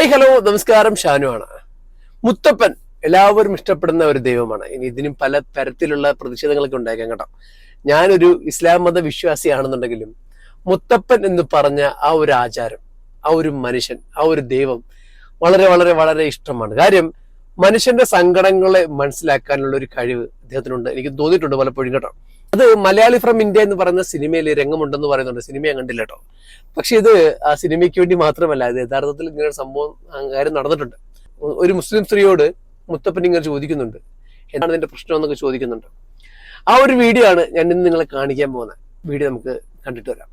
Hi hello നമസ്കാരം. ഷാനു ആണ്. മുത്തപ്പൻ എല്ലാവരും ഇഷ്ടപ്പെടുന്ന ഒരു ദൈവമാണ്. ഇനി ഇതിനും പല തരത്തിലുള്ള പ്രതിഷേധങ്ങളൊക്കെ ഉണ്ടായേക്കാം കേട്ടോ. ഞാനൊരു ഇസ്ലാം മത വിശ്വാസിയാണെന്നുണ്ടെങ്കിലും മുത്തപ്പൻ എന്ന് പറഞ്ഞ ആ ഒരു ആചാരം ആ ഒരു മനുഷ്യൻ ആ ഒരു ദൈവം വളരെ വളരെ വളരെ ഇഷ്ടമാണ്. കാര്യം മനുഷ്യന്റെ സങ്കടങ്ങളെ മനസ്സിലാക്കാനുള്ള ഒരു കഴിവ് അദ്ദേഹത്തിനുണ്ട്. എനിക്ക് തോന്നിയിട്ടുണ്ട് പലപ്പോഴും കേട്ടോ. അത് മലയാളി ഫ്രം ഇന്ത്യ എന്ന് പറയുന്ന സിനിമയിൽ രംഗമുണ്ടെന്ന് പറയുന്നുണ്ട്. സിനിമ ഞാൻ കണ്ടില്ല കേട്ടോ പക്ഷെ ഇത് ആ സിനിമയ്ക്ക് വേണ്ടി മാത്രമല്ല ഇത് യഥാർത്ഥത്തിൽ ഇങ്ങനെ സംഭവം കാര്യം നടന്നിട്ടുണ്ട്. ഒരു മുസ്ലിം സ്ത്രീയോട് മുത്തപ്പൻ ഇങ്ങനെ ചോദിക്കുന്നുണ്ട്. എന്താണ് ഇതിന്റെ പ്രശ്നം എന്നൊക്കെ ചോദിക്കുന്നുണ്ട്. ആ ഒരു വീഡിയോ ആണ് ഞാൻ ഇന്ന് നിങ്ങളെ കാണിക്കാൻ പോകുന്നത്. വീഡിയോ നമുക്ക് കണ്ടിട്ട് വരാം.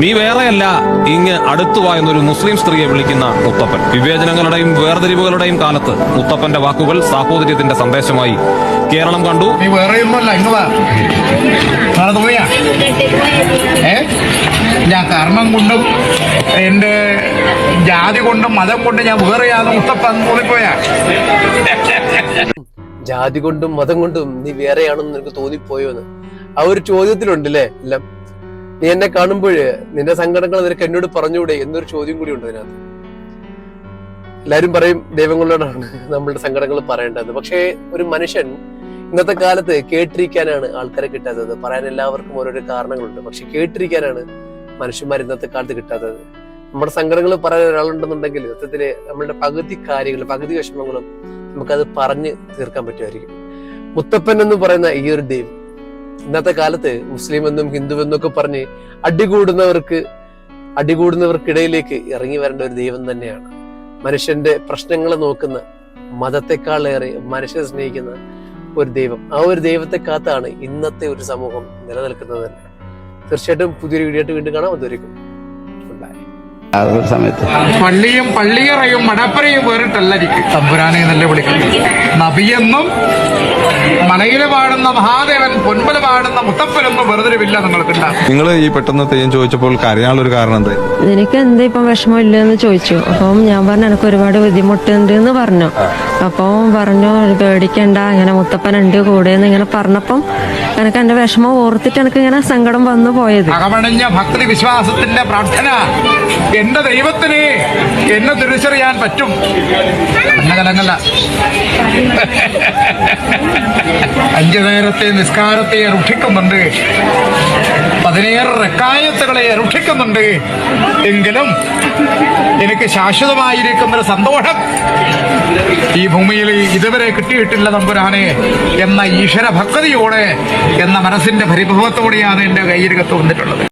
നീ വേറെയല്ല ഇങ്ങ് അടുത്തുവാ എന്നൊരു മുസ്ലിം സ്ത്രീയെ വിളിക്കുന്ന മുത്തപ്പൻ. വിവേചനങ്ങളുടെയും വേർതിരിവുകളുടെയും കാലത്ത് മുത്തപ്പന്റെ വാക്കുകൾ സാഹോദര്യത്തിന്റെ സന്ദേശമായി കേരളം കണ്ടു. നീ ഏ? ഞാൻ കർമ്മം കൊണ്ടും എന്റെ ജാതി കൊണ്ടും മതം കൊണ്ടും ഞാൻ വേറെയാന്ന് മുത്തപ്പൻ തോന്നിപ്പോയാ ജാതി കൊണ്ടും മതം കൊണ്ടും നീ വേറെയാണെന്ന് നിനക്ക് തോന്നിപ്പോയോ എന്ന് ആ ഒരു ചോദ്യത്തിലുണ്ടല്ലേ എല്ലാം നീ എന്നെ കാണുമ്പോൾ നിന്റെ സങ്കടങ്ങൾ നിനക്ക് എന്നോട് പറഞ്ഞുകൂടെ എന്നൊരു ചോദ്യം കൂടി ഉണ്ട് അതിനകത്ത്. എല്ലാരും പറയും ദൈവങ്ങളോടാണ് നമ്മളുടെ സങ്കടങ്ങൾ പറയേണ്ടത്. പക്ഷേ ഒരു മനുഷ്യൻ ഇന്നത്തെ കാലത്ത് കേട്ടിരിക്കാനാണ് ആൾക്കാരെ കിട്ടാത്തത്. പറയാൻ എല്ലാവർക്കും ഓരോരോ കാരണങ്ങളുണ്ട്. പക്ഷെ കേട്ടിരിക്കാനാണ് മനുഷ്യന്മാർ ഇന്നത്തെ കാലത്ത് കിട്ടാത്തത്. നമ്മുടെ സങ്കടങ്ങൾ പറയാൻ ഒരാളുണ്ടെന്നുണ്ടെങ്കിൽ സത്യത്തിൽ നമ്മളുടെ പകുതി കാര്യങ്ങൾ പകുതി വിഷമങ്ങളും നമുക്കത് പറഞ്ഞ് തീർക്കാൻ പറ്റുമായിരിക്കും. മുത്തപ്പൻ എന്ന് പറയുന്ന ഈ ഒരു ദൈവം ഇന്നത്തെ കാലത്ത് മുസ്ലിം എന്നും ഹിന്ദു എന്നൊക്കെ പറഞ്ഞ് അടികൂടുന്നവർക്ക് അടികൂടുന്നവർക്കിടയിലേക്ക് ഇറങ്ങി വരേണ്ട ഒരു ദൈവം തന്നെയാണ്. മനുഷ്യന്റെ പ്രശ്നങ്ങൾ നോക്കുന്ന മതത്തെക്കാളേറെ മനുഷ്യനെ സ്നേഹിക്കുന്ന ഒരു ദൈവം. ആ ഒരു ദൈവത്തെ കാത്താണ് ഇന്നത്തെ ഒരു സമൂഹം നിലനിൽക്കുന്നത് തന്നെ. തീർച്ചയായിട്ടും പുതിയൊരു വീഡിയോ ആയിട്ട് വീണ്ടും കാണാം. അതുവരെയും സമയത്ത്. പള്ളിയും പള്ളിയറയും മടപ്പരയും വേറിട്ടല്ല എനിക്ക്. തമ്പുരാനെ നല്ല വിളിക്കുന്നത് നബിയെന്നും മലയിൽ പാടുന്ന മഹാദേവൻ പൊൻപല പാടുന്ന മുത്തപ്പനൊന്നും വേർതിരിവില്ല നിങ്ങൾക്കുണ്ടാകും നിങ്ങൾ ഈ പെട്ടെന്ന് തെയ്യം ചോദിച്ചപ്പോൾ കരയാനുള്ള ഒരു കാരണം എന്താ എനിക്ക് എന്താ ഇപ്പം വിഷമമില്ലെന്ന് ചോദിച്ചു. അപ്പം ഞാൻ പറഞ്ഞു എനിക്ക് ഒരുപാട് ബുദ്ധിമുട്ടുണ്ട് എന്ന് പറഞ്ഞു. അപ്പം പറഞ്ഞു പേടിക്കണ്ട ഇങ്ങനെ മുത്തപ്പനുണ്ട് കൂടെ എന്ന് ഇങ്ങനെ പറഞ്ഞപ്പം എനിക്ക് എന്റെ വിഷമം ഓർത്തിട്ട് എനിക്ക് ഇങ്ങനെ സങ്കടം വന്നു പോയത്. ഭക്തി വിശ്വാസത്തിന്റെ പ്രാർത്ഥന. എന്റെ ദൈവത്തിന് എന്നെ തിരിച്ചറിയാൻ പറ്റും. അഞ്ചു നേരത്തെ നിസ്കാരത്തെ റുക്ഷിക്കുന്നുണ്ട് പതിനേഴ് കായത്തുകളെ രക്ഷിക്കുന്നുണ്ട്. എങ്കിലും എനിക്ക് ശാശ്വതമായിരിക്കുന്ന ഒരു സന്തോഷം. ഈ ഭൂമിയിൽ ഇതുവരെ കിട്ടിയിട്ടില്ല തമ്പുരാനെ എന്ന ഈശ്വര ഭക്തിയോടെ എന്ന മനസ്സിന്റെ പരിഭവത്തോടെയാണ് എന്റെ കയ്യിരികത്ത് വന്നിട്ടുള്ളത്.